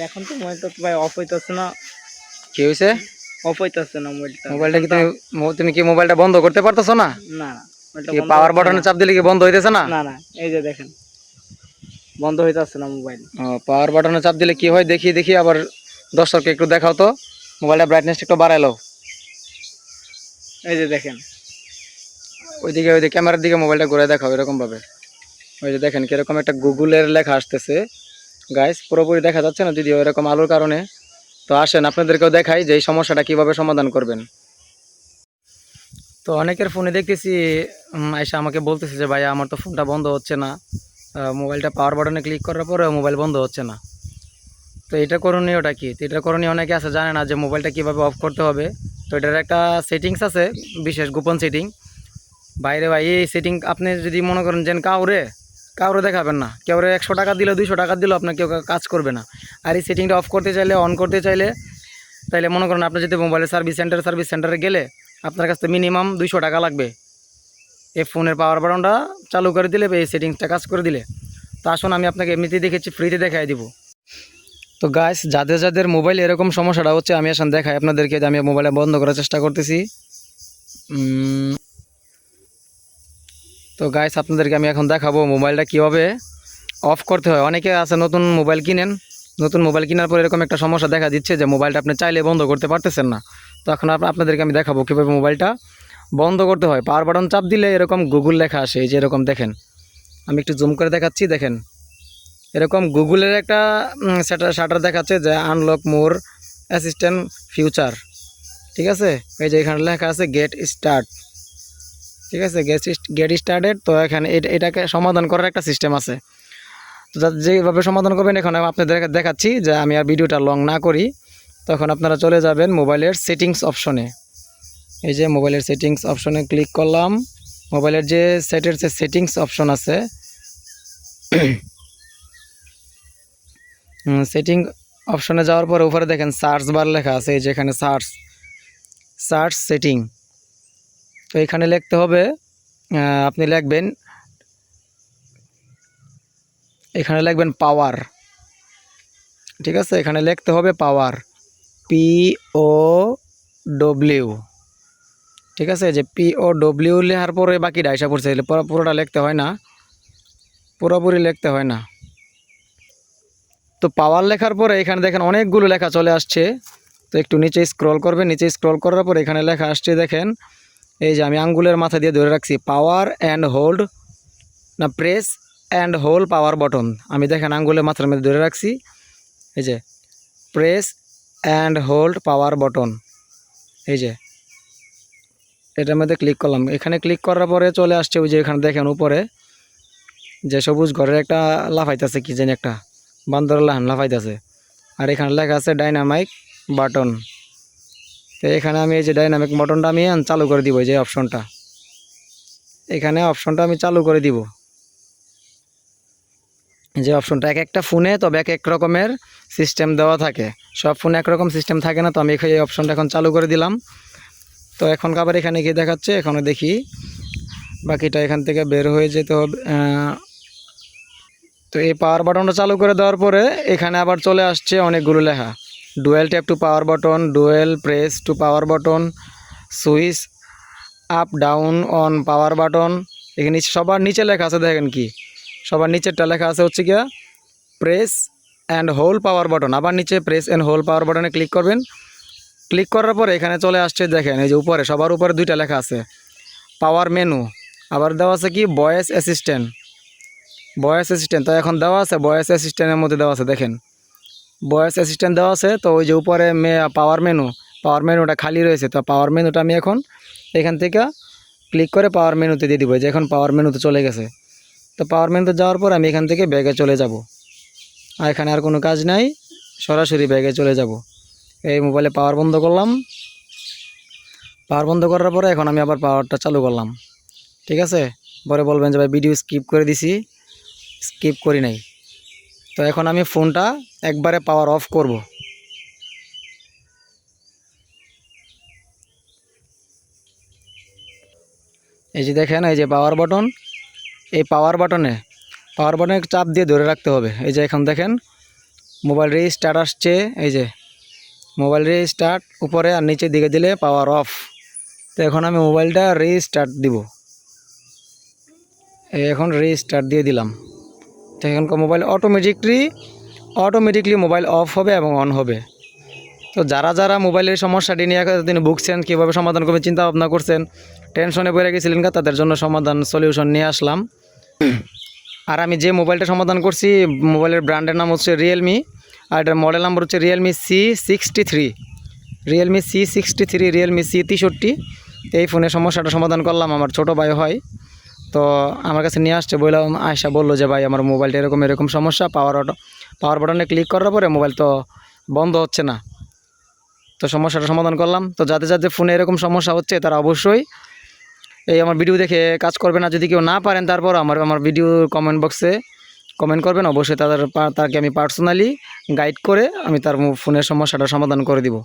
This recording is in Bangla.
দেখুন তো মোবাইল তো ভাই অফ হইতেছে না। কি হয়েছে অফ হইতেছে না মোবাইলটা। মোবাইলটা কি তুমি তুমি কি মোবাইলটা বন্ধ করতে পারতেছো না? না কি পাওয়ার বাটনে চাপ দিলে কি বন্ধ হইতেছে না? না না এই যে দেখেন বন্ধ হইতেছে না মোবাইল। পাওয়ার বাটনে চাপ দিলে কি হয়? দেখি দেখি আবার দর্শককে একটু দেখাও তো। মোবাইলটা ব্রাইটনেস একটু বাড়াই লো এই যে দেখেন। ওইদিকে ওইদিকে ক্যামেরার দিকে মোবাইলটা ঘুরে দেখাও এরকম ভাবে ওই যে দেখেন কীরকম একটা গুগলের লেখা আসতেছে। গাইস পুরোপুরি দেখা যাচ্ছে না যদিও এরকম আলোর কারণে। তো আসেন, আপনাদেরকেও দেখাই যে এই সমস্যাটা কীভাবে সমাধান করবেন। তো অনেকের ফোনে দেখতেছি আয়সা আমাকে বলতেছে যে, ভাইয়া, আমার তো ফোনটা বন্ধ হচ্ছে না। মোবাইলটা পাওয়ার বাটনে ক্লিক করার পরে মোবাইল বন্ধ হচ্ছে না। তো এটা করণীয়টা কি? তো এটা করণীয় অনেকে আছে, জানে না যে মোবাইলটা কীভাবে অফ করতে হবে। তো এটার একটা সেটিংস আছে, বিশেষ গোপন সেটিং বাইরে ভাই, এই সেটিং আপনি যদি মনে করেন যে কাউরে কাউরে দেখাবেন না। কেউরে একশো টাকা দিলে, দুইশো টাকা দিলেও আপনার কেউ কাজ করবে না। আর এই সেটিংটা অফ করতে চাইলে অন করতে চাইলে, তাইলে মনে করেন আপনি যদি মোবাইলের সার্ভিস সেন্টার সার্ভিস সেন্টারে গেলে, আপনার কাছে মিনিমাম দুইশো টাকা লাগবে। এই ফোনের পাওয়ার বাটনটা চালু করে দিলে, এই সেটিংসটা কাজ করে দিলে। তো আসুন, আমি আপনাকে এমনিতেই দেখেছি ফ্রিতে দেখাই দিব। তো গাইস যাদের যাদের মোবাইল এরকম সমস্যাটা হচ্ছে, আমি আসলে দেখাই আপনাদেরকে আমি মোবাইলে বন্ধ করার চেষ্টা করতেছি। তো গাইস আপনাদেরকে আমি এখন দেখাবো মোবাইলটা কীভাবে অফ করতে হয়। অনেকে আছে নতুন মোবাইল কিনেন। নতুন মোবাইল কেনার পর এরকম একটা সমস্যা দেখা দিচ্ছে যে মোবাইলটা আপনি চাইলে বন্ধ করতে পারতেছেন না। তো এখন আপ- আপনাদেরকে আমি দেখাবো কীভাবে মোবাইলটা বন্ধ করতে হয়। পাওয়ার বাটন চাপ দিলে এরকম গুগল লেখা আসে, এই যে এরকম দেখেন। আমি একটু জুম করে দেখাচ্ছি, দেখেন। এরকম গুগলের একটা সেটার শাটার দেখাচ্ছে যে আনলক মোর অ্যাসিস্ট্যান্ট ফিউচার ঠিক আছে? এই যে এখানে লেখা আছে গেট স্টার্ট ঠিক আছে গেট গেট স্টার্টেড তো এখানে এটা- এটাকে সমাধান করার একটা সিস্টেম আছে। তো যেভাবে সমাধান করবেন, এখন আপনাদের দেখাচ্ছি যে আমি আর ভিডিওটা লং না করি। তখন আপনারা চলে যাবেন মোবাইলের সেটিংস অপশনে এই যে মোবাইলের সেটিংস অপশনে ক্লিক করলাম। মোবাইলের যে সেটের যে সেটিংস অপশন আছে সেটিং অপশনে যাওয়ার পরে উপরে দেখেন সার্চ বার লেখা আছে, এই যে এখানে সার্চ সার্চ সেটিং তো এখানে লিখতে হবে আপনি লিখবেন, এখানে লিখবেন পাওয়ার ঠিক আছে? এখানে লিখতে হবে পাওয়ার পি ও ডব্লিউ ঠিক আছে? যে পি ও ডব্লিউ লেখার পরে বাকিটা আইসা পড়ছে পুরোটা লিখতে হয় না। পুরোপুরি লিখতে হয় না। তো পাওয়ার লেখার পরে এখানে দেখেন অনেকগুলো লেখা চলে আসছে। তো একটু নিচে স্ক্রল করবেন, নিচে স্ক্রল করার পর এখানে লেখা আসছে, দেখেন এই যে আমি আঙ্গুলের মাথা দিয়ে ধরে রাখছি। পাওয়ার অ্যান্ড হোল্ড না press and hold power button আমি দেখেন আঙ্গুলের মাথার মধ্যে ধরে রাখছি। এই যে press and hold power button এই যে, এটার মধ্যে ক্লিক করলাম। এখানে ক্লিক করার পরে চলে আসছে ওই যে এখানে দেখেন উপরে। যে সবুজ ঘরের একটা লাফাইতেছে কি জানি একটা। বান্দর লাহান লাফাইতেছে। আর এখানে লেখা আছে ডাইনামাইক বাটন তো এখানে আমি এই যে ডাইনামিক বাটনটা আমি চালু করে দিব যে অপশনটা এখানে অপশনটা আমি চালু করে দিব। যে অপশনটা এক একটা ফোনে তবে এক এক রকমের সিস্টেম দেওয়া থাকে। সব ফোনে একরকম সিস্টেম থাকে না, তো আমি এই অপশনটা এখন চালু করে দিলাম। তো এখন আবার এখানে গিয়ে দেখাচ্ছে, এখানে দেখি। বাকিটা এখান থেকে বের হয়ে যেতে হবে তো এই পাওয়ার বাটনটা চালু করে দেওয়ার পরে এখানে আবার চলে আসছে অনেকগুলো লেখা। Dual tap to power button, dual press to power button, switch up down on power button. এখানে সবার নিচে লেখা আছে, দেখেন কি? সবার নিচেরটা লেখা আছে হচ্ছে কি press and hold power button. আবার নিচে প্রেস অ্যান্ড হোল পাওয়ার বাটনে ক্লিক করবেন। ক্লিক করার পরে এখানে চলে আসছে, দেখেন, এই যে উপরে, সবার উপরে দুইটা লেখা আছে। Power menu. আবার দেওয়া আছে কি? Voice assistant. Voice assistant. তো এখন দেওয়া আছে, ভয়েস অ্যাসিস্ট্যান্টের মধ্যে দেওয়া আছে, দেখেন। ভয়েস অ্যাসিস্ট্যান্ট দেওয়া আছে, তো ওই যে উপরে পাওয়ার মেনু পাওয়ার মেনুটা খালি রয়েছে, তো পাওয়ার মেনুটা আমি এখন এখান থেকে ক্লিক করে পাওয়ার মেনুতে দিয়ে দিব যে এখন পাওয়ার মেনুতে চলে গেছে। তো পাওয়ার মেনুতে যাওয়ার পর আমি এখান থেকে ব্যাগে চলে যাব। আর এখানে আর কোনো কাজ নাই, সরাসরি ব্যাগে চলে যাব। এই মোবাইলে পাওয়ার বন্ধ করলাম। পাওয়ার বন্ধ করার পরে এখন আমি আবার পাওয়ারটা চালু করলাম। ঠিক আছে? পরে বলবেন যে ভাই ভিডিও স্কিপ করে দিছি। স্কিপ করি নাই। তো এখন আমি ফোনটা একবারে পাওয়ার অফ করব। এই যে দেখেন, এই যে পাওয়ার বাটন এই পাওয়ার বাটনে পাওয়ার বাটনে চাপ দিয়ে ধরে রাখতে হবে। এই যে এখন দেখেন মোবাইল রিস্টার্ট আসছে, এই যে মোবাইল রিস্টার্ট উপরে আর নিচের দিকে দিলে পাওয়ার অফ তো এখন আমি মোবাইলটা রিস্টার্ট দিব। এই এখন রিস্টার্ট দিয়ে দিলাম। তো এখনকার mobile automatically automatically mobile off হবে এবং অন হবে। তো যারা যারা মোবাইলের সমস্যাটি নিয়ে এতদিন ভুগছেন, কীভাবে সমাধান করবে চিন্তা ভাবনা করছেন টেনশনে পড়ে গেছিলেন তাদের জন্য সমাধান সলিউশন নিয়ে আসলাম। আর আমি যে মোবাইলটা সমাধান করছি মোবাইলের ব্র্যান্ডের নাম হচ্ছে রিয়েলমি আর এটার মডেল নাম্বার হচ্ছে Realme C sixty three Realme C sixty three Realme C তেষট্টি। এই ফোনের সমস্যাটা সমাধান করলাম, আমার ছোটো ভাই হয়। তো আমার কাছে নিয়ে আসছে, বললাম আয়সা বলল যে, ভাই, আমার মোবাইলটা এরকম এরকম সমস্যা পাওয়ার অটো পাওয়ার বাটনে ক্লিক করার পরে মোবাইল তো বন্ধ হচ্ছে না। তো সমস্যাটা সমাধান করলাম। তো যাতে যাতে ফোনে এরকম সমস্যা হচ্ছে, তারা অবশ্যই এই আমার ভিডিও দেখে কাজ করবেন আর যদি কেউ না পারেন, তারপর আমার আমার ভিডিও কমেন্ট বক্সে কমেন্ট করবেন। অবশ্যই তাদের তাকে আমি পার্সোনালি গাইড করে আমি তার ফোনের সমস্যাটা সমাধান করে দিব।